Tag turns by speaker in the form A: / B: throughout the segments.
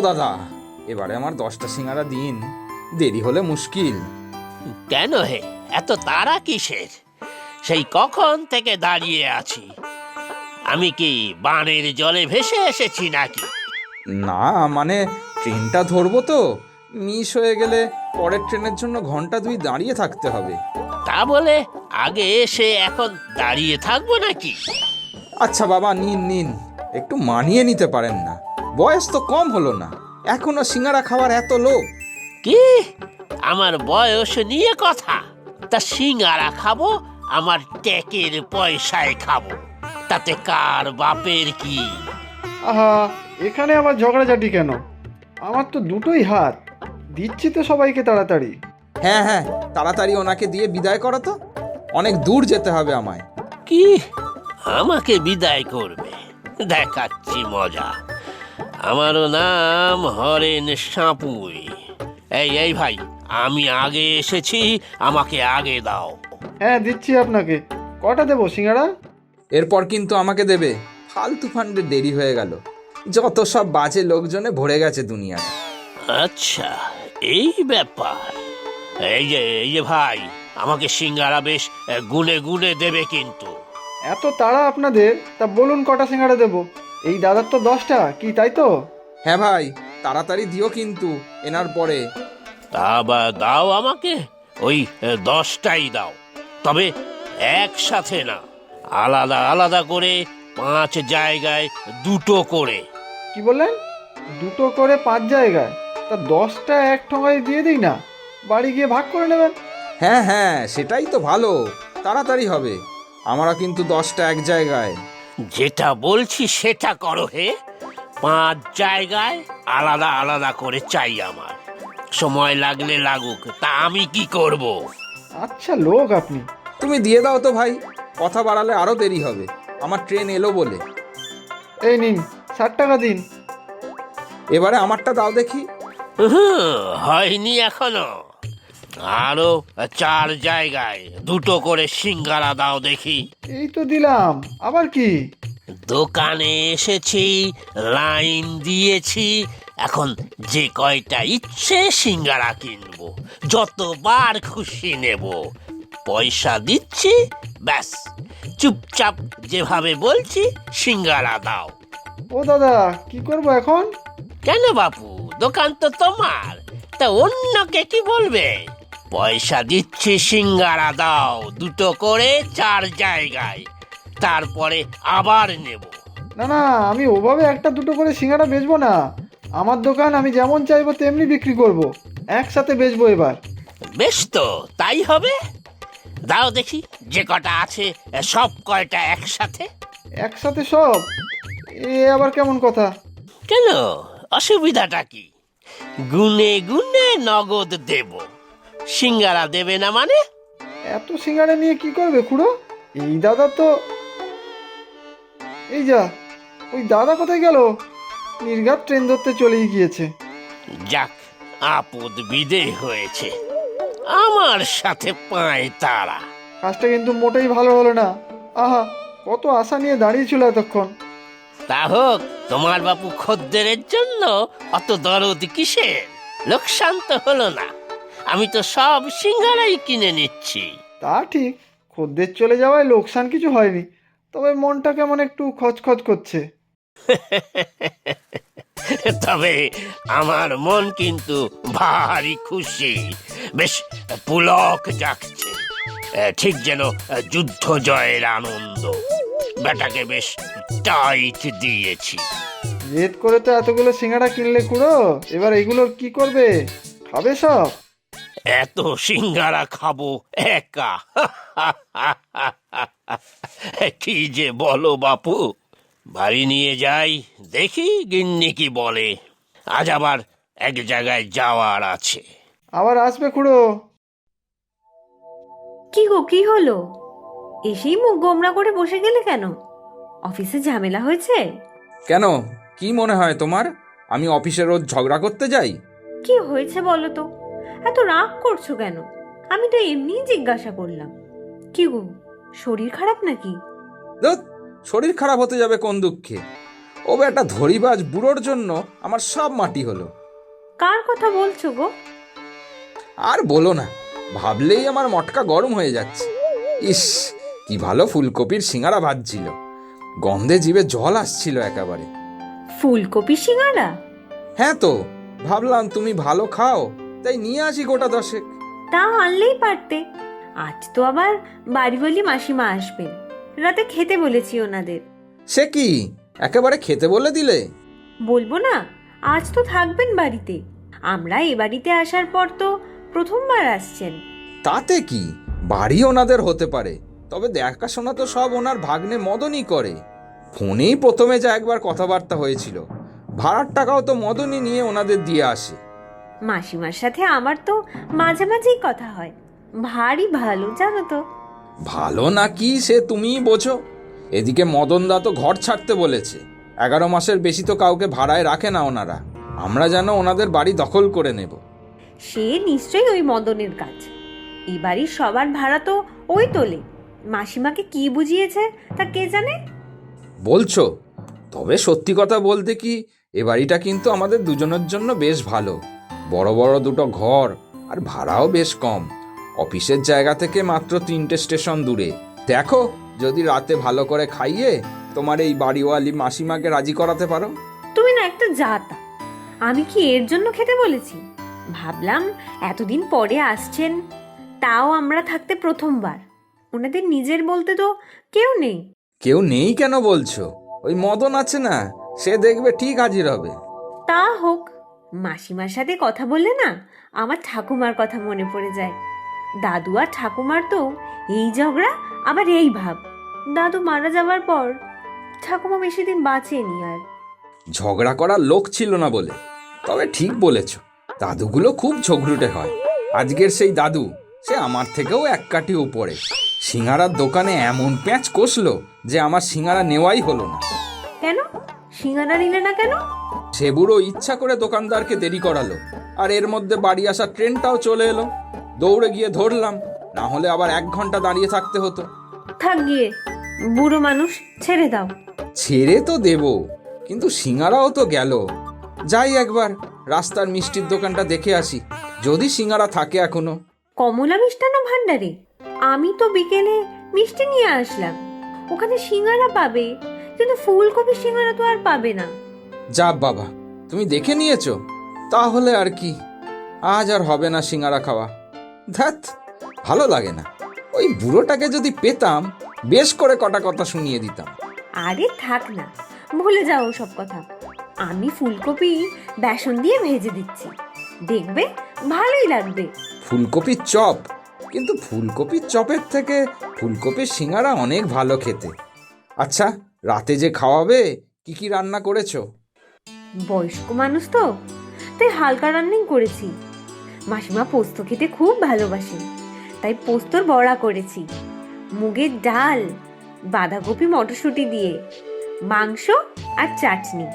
A: দাদা এবারে আমার দশটা সিঙ্গারা দিন। দেরি হলে মুশকিল।
B: কেন হে? এত তারা কিসের? সেই কখন থেকে দাঁড়িয়ে আছি? আমি কি বানের জলে ভেসে এসেছি নাকি?
A: না মানে ট্রেনটা ধরবো তো। মিস হয়ে গেলে পরের ট্রেনের জন্য ঘণ্টা দুই দাঁড়িয়ে থাকতে হবে।
B: তা বলে আগে এসে এখন দাঁড়িয়ে থাকব নাকি?
A: আচ্ছা বাবা নিন নিন। একটু মানিয়ে নিতে পারেন না। বয়স তো কম হলো না। এখনও সিঙ্গারা খাওয়ার এত লোক
B: কি? আমার বয়স নিয়ে কথা? তা সিঙ্গারা খাব আমার ট্যাকের পয়সায় খাব। তাতে কার বাপের কি?
C: আহা এখানে আবার ঝগড়াঝাটি কেন? আমার তো দুটোই হাত। দিচ্ছি তো সবাইকে তাড়াতাড়ি।
A: হ্যাঁ হ্যাঁ তাড়াতাড়ি ওনাকে দিয়ে বিদায় করো তো। অনেক দূর যেতে হবে আমায়।
B: কি? আমাকে বিদায় করবে। দেখাচ্ছি মজা। আমারও নাম হরেন সাপুই। এই এই ভাই আমি আগে এসেছি আমাকে আগে দাও।
C: হ্যাঁ দিচ্ছি আপনাকে। কটা দেবো সিঙ্গারা?
A: এরপর কিন্তু আমাকে দেবে। ফালতু ফান্ডে দেরি হয়ে গেল। যত সব বাজে লোকজনে ভরে গেছে দুনিয়াটা
B: আচ্ছা এই ব্যাপার। এই যে এই যে ভাই আমাকে সিঙ্গারা বেশ গুনে গুনে দেবে কিন্তু।
C: এত তাড়া আপনাদের তা বলুন কটা সিঙ্গারা দেবো? এই দাদার তো দশটা কি তাই তো?
A: হ্যাঁ ভাই তাড়াতাড়ি দিও কিন্তু এনার পরে।
B: তা বা দাও আমাকে ওই দশটাই দাও। তবে একসাথে না আলাদা আলাদা করে পাঁচ জায়গায় দুটো করে।
C: কি বললেন? দুটো করে পাঁচ জায়গায়? তা দশটা এক ঠোঙায় দিয়ে দিই না বাড়ি গিয়ে ভাগ করে নেবেন।
A: হ্যাঁ হ্যাঁ সেটাই তো ভালো তাড়াতাড়ি হবে। আমরা কিন্তু দশটা এক জায়গায়।
B: যেটা বলছি সেটা করো হে। পাঁচ জায়গায় আলাদা আলাদা করে চাই আমার। সময় লাগলে লাগুক তা আমি কি করব?
C: আচ্ছা লোক আপনি।
A: তুমি দিয়ে দাও তো ভাই কথা বাড়ালে আরও দেরি হবে। আমার ট্রেন এলো বলে।
C: এই নিন ষাট টাকা দিন।
A: এবারে আমারটা দাও দেখি।
B: হয়নি এখনও। আরও চার জায়গায় দুটো করে সিঙ্গারা দাও দেখি।
C: এই তো দিলাম। আবার কি?
B: দোকানে এসেছি লাইন দিয়েছি এখন যে কয়টা ইচ্ছে সিঙ্গারা কিনবো যতবার খুশি নেব। পয়সা দিচ্ছি ব্যাস। চুপচাপ যেভাবে বলছি সিঙ্গারা দাও।
C: ও দাদা কি করব এখন?
B: কেন বাপু দোকান তো তোমার তা অন্যকে কি বলবে? পয়সা দিচ্ছি সিঙ্গারা দাও। দুটো করে চার জায়গায়। তারপরে আবার নেব।
C: না না আমি ওভাবে একটা দুটো করে সিঙ্গারা বেচবো না। আমার দোকান আমি যেমন চাইব তেমনি বিক্রি করব। একসাথে বেচবো এবার।
B: বেশ তো তাই হবে। দাও দেখি যে কটা আছে সব কয়টা একসাথে?
C: একসাথে সব? এ আবার কেমন কথা?
B: কেন? অসুবিধাটা কি? গুনে গুনে নগদ দেব। সিঙ্গারা দেবে না মানে?
C: এত সিঙ্গারা নিয়ে কি করবে খুড়ো? এই দাদা তো এই যা ওই দাদা কোথায় গেল? নির্ঘাত ট্রেন ধরতে চলেই গিয়েছে।
B: যাক আপদ বিদে হয়েছে। আমার সাথে পায় তারা।
C: কাজটা কিন্তু মোটেই ভালো হলো না। আহা কত আশা নিয়ে দাঁড়িয়েছিল এতক্ষণ।
B: তা হোক তোমার বাপু খদ্দেরের জন্য অত দরদ কিসের? লোকসান তো হলো না। আমি তো সব সিঙ্গারাই কিনে নিচ্ছি।
C: তা ঠিক খদ্দের চলে যাওয়ায় লোকসান কিছু হয়নি তবে মনটা কেমন একটু খচখচ করছে।
B: তবে আমার মন কিন্তু ভারী খুশি। বেশ পুলক যাচ্ছে ঠিক যেন যুদ্ধ জয়ের আনন্দ। বেটাকে বেশ টাইট দিয়েছি।
C: জেদ করে তো এতগুলো সিঙ্গারা কিনলে কুড়ো এবার এগুলোর কি করবে? খাবে সব?
B: এত সিঙ্গারা খাব একা। কি যে বলো বাপু। বাড়ি নিয়ে যাই দেখি গিন্নি কি বলে। আজ আবার এক জায়গায় যাওয়ার আছে।
C: আবার আসবে খুড়ো।
D: কি গো কি হলো? এসেই মুখ গোমরা করে বসে গেলে কেন? অফিসে ঝামেলা হয়েছে?
A: কেন? কি মনে হয় তোমার? আমি অফিসে রোজ ঝগড়া করতে যাই?
D: কি হয়েছে বলো তো? এত রাগ করছ কেন? আমি তো এমনিই জিজ্ঞাসা করলাম। কি গো শরীর খারাপ নাকি?
A: ধুৎ, শরীর খারাপ হতে যাবে কোন দুঃখে? ও একটা ধরিবাজ বুড়োর জন্য আমার সব মাটি হলো।
D: কার কথা বলছো গো?
A: আর বলো না ভাবলেই আমার মটকা গরম হয়ে যাচ্ছে। ইস কি ভালো ফুলকপির সিঙ্গারা ভাজছিল। গন্ধে জিভে জল আসছিল একেবারে।
D: ফুলকপি সিঙ্গারা?
A: হ্যাঁ তো ভাবলাম তুমি ভালো খাও। তাই নিয়ে আসি গোটা দশেক।
D: তা আনলেই পারতে। আজ তো আবার বাড়িওয়ালি মাসিমা আসবেন। রাতে খেতে বলেছি ওনাদের।
A: সে কি? একেবারে খেতে বলে দিলে?
D: বলব না আজ তো থাকবেন বাড়িতে। আমরা এ বাড়িতে আসার পর তো প্রথমবার আসছেন।
A: তাতে কি? বাড়ি ওনাদের হতে পারে। তবে দেখাশোনা তো সব ওনার ভাগ্নে মদনই করে। ফোনেই প্রথমে যা একবার কথাবার্তা হয়েছিল। ভাড়ার টাকাও তো মদনই নিয়ে ওনাদের দিয়ে আসে।
D: মাসিমার সাথে আমার তো মাঝে মাঝেই কথা হয়। ভারী ভালো জানো তো।
A: ভালো নাকি সে তুমিই বোঝো? এদিকে মদনদা তো ঘর ছাড়তে বলেছে। এগারো মাসের বেশি তো কাউকে ভাড়ায় রাখে না ওনারা। আমরা যেন ওনাদের বাড়ি দখল করে নেব।
D: সে নিশ্চয়ই ওই মদনের কাজ। এই বাড়ির সবার ভাড়া তো ওই তোলে। মাসিমাকে কি বুঝিয়েছে তা কে জানে?
A: বলছো? তবে সত্যি কথা বলতে কি এ বাড়িটা কিন্তু আমাদের দুজনের জন্য বেশ ভালো। বড় বড় দুটো ঘর আর ভাড়াও বেশ কম। অফিসের জায়গা থেকে মাত্র তিনটে স্টেশন দূরে। দেখো যদি রাতে ভালো করে খাইয়ে তোমার এই বাড়িওয়ালি মাসিমাকে রাজি করাতে পারো।
D: তুমি না একটা জাতা। আমি কি এর জন্য খেতে বলেছি? ভাবলাম এতদিন পরে আসছেন তাও আমরা থাকতে প্রথমবার। ওনাদের নিজের বলতে তো কেউ নেই।
A: কেউ নেই কেন বলছো? ওই মদন আছে না সে দেখবে ঠিক হাজির হবে।
D: তা হোক মাসিমার সাথে কথা বললে না আমার ঠাকুমার কথা মনে পড়ে যায়। দাদু আর ঠাকুমার তো এই ঝগড়া আবার এই ভাব। দাদু মারা যাওয়ার পর ঠাকুমা বেশি দিন বাঁচেনি আর।
A: ঝগড়া করার লোক ছিল না বলে তবে ঠিক বলেছ দাদুগুলো খুব ঝগড়ুটে হয়। আজকের সেই দাদু সে আমার থেকেও এক কাঠি উপরে। সিঙ্গারার দোকানে এমন প্যাঁচ কষলো যে আমার সিঙ্গারা নেওয়াই হলো না।
D: কেন? সিঙ্গারা নিলে না কেন?
A: সে বুড়ো ইচ্ছা করে দোকানদারকে দেরি করালো আর এর মধ্যে বাড়ি আসার ট্রেনটাও চলে এলো। দৌড়ে গিয়ে ধরলাম না হলে আবার এক ঘণ্টা দাঁড়িয়ে থাকতে হতো।
D: থাক গিয়ে বুড়ো মানুষ ছেড়ে দাও।
A: ছেড়ে তো দেব কিন্তু সিঙ্গারাও তো গেল। যাই একবার রাস্তার মিষ্টির দোকানটা দেখে আসি যদি সিঙ্গারা থাকে এখনও।
D: কমলা মিষ্টান্ন ভান্ডারে আমি তো বিকেলে মিষ্টি নিয়ে আসলাম। ওখানে সিঙ্গারা পাবে কিন্তু ফুলকপি সিঙ্গারা তো আর পাবে না।
A: যা বাবা তুমি দেখে নিয়েছো? তাহলে আর কি? আজ আর হবে না সিঙ্গারা খাওয়া। ধ্যাত ভালো লাগে না। ওই বুড়োটাকে যদি পেতাম বেশ করে কটা কথা শুনিয়ে দিতাম।
D: আরে থাক না ভুলে যাও সব কথা। আমি ফুলকপি বেসন দিয়ে ভেজে দিচ্ছি। দেখবে ভালোই লাগবে।
A: ফুলকপির চপ? কিন্তু ফুলকপির চপের থেকে ফুলকপির সিঙ্গারা অনেক ভালো খেতে। আচ্ছা রাতে যে খাওয়াবে কি কি রান্না করেছ?
D: বয়স্ক মানুষ তো তাই হালকা রান্নাই করেছি। মাসিমা পোস্ত খেতে খুব ভালোবাসেন তাই পোস্তর বড়া করেছি। মুগের ডাল বাঁধাকপি মটরশুঁটি দিয়ে মাংস আর চাটনি।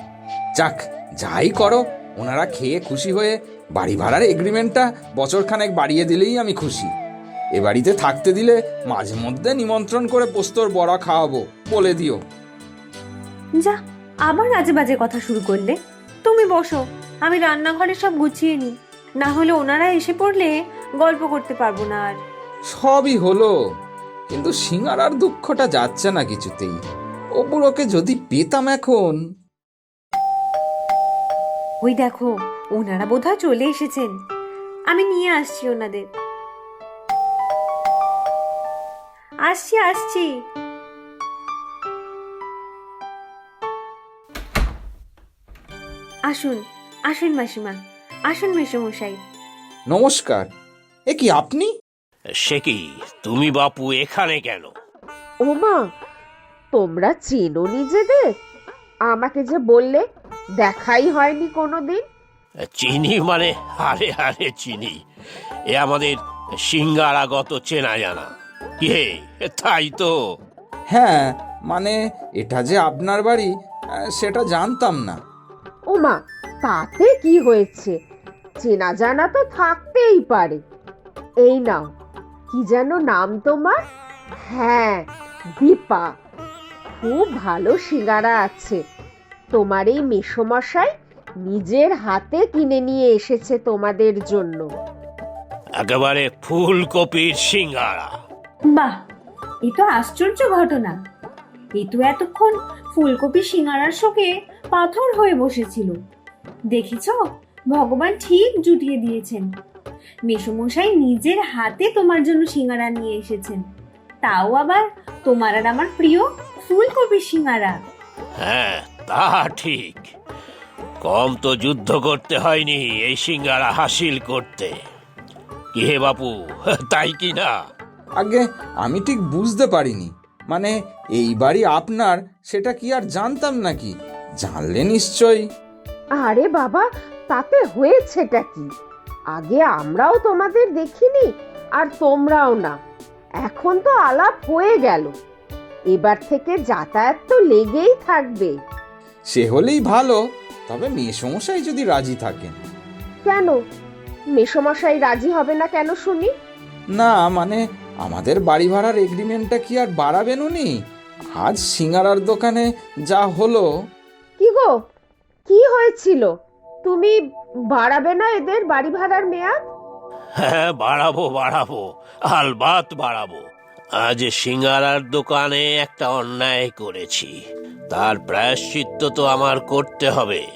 A: যাক যাই করো ওনারা খেয়ে খুশি হয়ে বাড়ি ভাড়ার এগ্রিমেন্টটা বছরখানেক বাড়িয়ে দিলেই আমি খুশি। এ বাড়িতে থাকতে দিলে মাঝে মধ্যে নিমন্ত্রণ করে পোস্তর বড়া খাওয়াবো বলে দিও।
D: যা আবার আজে বাজে কথা শুরু করলে? তুমি বসো আমি রান্নাঘরে সব গুছিয়ে নিই। না হলে ওনারা এসে পড়লে গল্প করতে পারব না আর।
A: সবই হলো কিন্তু সিঙ্গারার দুঃখটা যাচ্ছে না কিছুতেই। ও বুড়োকে যদি পেতাম এখন।
D: ওই দেখো ওনারা বোধহয় চলে এসেছেন। আমি নিয়ে আসছি ওনাদের। আসছি আসছি। আসুন আসুন মাসিমা আসুন মেসমশাই।
A: নমস্কার। এ কি আপনি?
B: সে কি তুমি বাপু এখানে কেন?
E: ওমা তোমরা চেনো নিজেদের? আমাকে যে বললে দেখাই হয়নি কোনোদিন।
B: চিনি মানে আরে আরে চিনি। এ আমাদের সিঙ্গারাগত চেনা জানা কে তাই তো।
A: হ্যাঁ মানে এটা যে আপনার বাড়ি সেটা জানতাম না।
E: ওমা তাতে কি হয়েছে? চেনা জানা তো থাকতেই পারে। এই নাও কি যেন নাম তোমার? হ্যাঁ দীপা। খুব ভালো সিঙ্গারা আছে। তোমার এই মেসমশাই নিজের হাতে কিনে নিয়ে এসেছে তোমাদের জন্য।
B: একেবারে ফুলকপির সিঙ্গারা।
D: বাহ এ তো আশ্চর্য ঘটনা। এ এতক্ষণ ফুলকপি সিঙ্গারার শোকে পাথর হয়ে বসেছিল। দেখেছ ভগবান ঠিক জুটিয়ে দিয়েছেন। মেসমশাই নিজের হাতে তোমার জন্য সিঙ্গারা নিয়ে এসেছেন। তাও আবার তোমার আর আমার প্রিয় ফুলকপি সিঙ্গারা।
B: হ্যাঁ তা ঠিক। কম তো যুদ্ধ করতে হয়নি এই সিঙ্গারা হাসিল করতে। কি হে বাপু তাই কি না?
A: আগে আমি ঠিক বুঝতে পারিনি। মানে এই বাড়ি আপনার সেটা কি আর জানতাম নাকি? জানলে নিশ্চয়ই।
E: আরে বাবা তাতে হয়েছেটা কি? আগে আমরাও তোমাদের দেখিনি আর তোমরাও না। এখন তো আলাপ হয়ে গেল। এবার থেকে যাতায়াত তো লেগেই থাকবে।
A: সে হলেই ভালো তবে সমস্যায় যদি রাজি থাকেন।
E: কেন? মেসমশাই রাজি হবে না কেন শুনি?
A: না মানে আমাদের বাড়ি ভাড়ার এগ্রিমেন্টটা কি আর বাড়াবেন উনি আজ সিঙ্গারার দোকানে যা হলো।
E: কি গো? কি হয়েছিল? তুমি বাড়াবে না এদের বাড়ি ভাড়ার মেয়াদ?
B: হ্যাঁ বাড়াবো বাড়াবো আলবাত বাড়াবো। আজ সিঙ্গারার দোকানে একটা অন্যায় করেছি। তার প্রায়শ্চিত্ত তো আমার করতে হবে।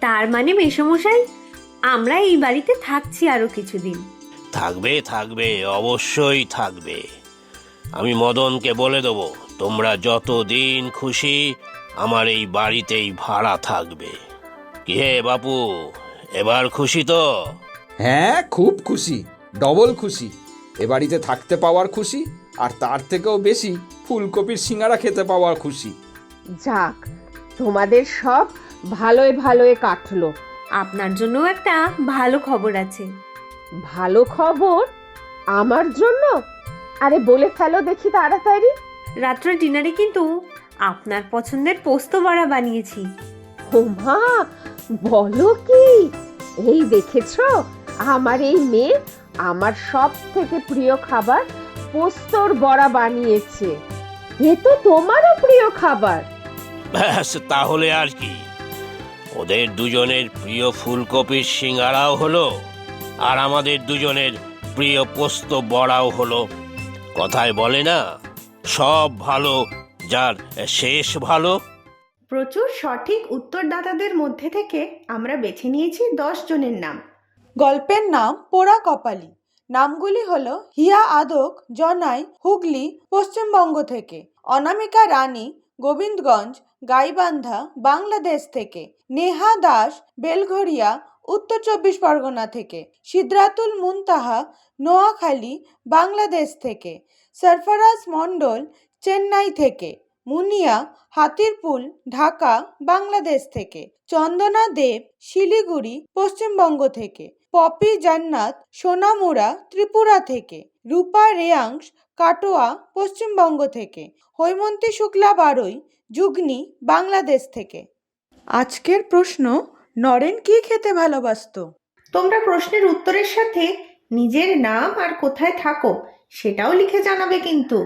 D: তার মানে মেসমশাই আমরা এই বাড়িতে থাকছি আরও কিছুদিন।
B: থাকবে থাকবে অবশ্যই থাকবে। আমি মদনকে বলে দেবো তোমরা যতদিন খুশি আমার এই বাড়িতেই ভাড়া থাকবে। কি হে বাপু এবার খুশি তো?
A: হ্যাঁ খুব খুশি ডবল খুশি। এ বাড়িতে থাকতে পাওয়ার খুশি আর তার থেকেও বেশি ফুলকপির সিঙ্গারা খেতে পাওয়ার খুশি।
E: যাক তোমাদের সব ভালোই ভালোই কাটলো।
D: আপনার জন্য একটা ভালো খবর আছে।
E: ভালো খবর? আমার জন্য? আরে বলে ফেলো দেখি তাড়াতাড়ি।
D: রাত্রে ডিনারে কিন্তু আপনার পছন্দের পোস্ত বড়া বানিয়েছি।
E: ও মা বলো কি? এই দেখেছ? আমার এই মেয়ে আমার সব থেকে প্রিয় খাবার পোস্তর বড়া বানিয়েছে। এ তো তোমারও প্রিয় খাবার।
B: ব্যাস তাহলে আর কি। ওদের দুজনের প্রিয় ফুলকপির সিঙ্গারাও হলো আর আমাদের দুজনের প্রিয় পোস্ত বড়াও হলো। কথায় বলে না সব ভালো যার শেষ ভালো।
F: প্রচুর সঠিক উত্তরদাতাদের মধ্যে থেকে আমরা বেছে নিয়েছি দশ জনের নাম।
G: গল্পের নাম পোড়া কপালি। নামগুলি হলো হিয়া আদক জনাই হুগলি পশ্চিমবঙ্গ থেকে। অনামিকা রানী গোবিন্দগঞ্জ গাইবান্ধা, বাংলাদেশ থেকে। নেহা দাস বেলঘরিয়া উত্তর চব্বিশ পরগনা থেকে। সিদ্রাতুল মুনতাহা, নোয়াখালী, বাংলাদেশ থেকে। সরফরাজ মণ্ডল, চেন্নাই থেকে। মুনিয়া, হাতিরপুল, ঢাকা, বাংলাদেশ থেকে। চন্দনা দেব, শিলিগুড়ি, পশ্চিমবঙ্গ থেকে। পপি জান্নাত, সোনামুড়া, ত্রিপুরা থেকে। রূপা রেয়াংশ, কাটোয়া, পশ্চিমবঙ্গ থেকে। হৈমন্তী শুক্লা বারই যুগনি বাংলাদেশ থেকে। আজকের প্রশ্ন, নরেন কি খেতে ভালোবাসত?
F: তোমরা প্রশ্নের উত্তরের সাথে নিজের নাম আর কোথায় থাকো সেটাও লিখে জানাবে কিন্তু।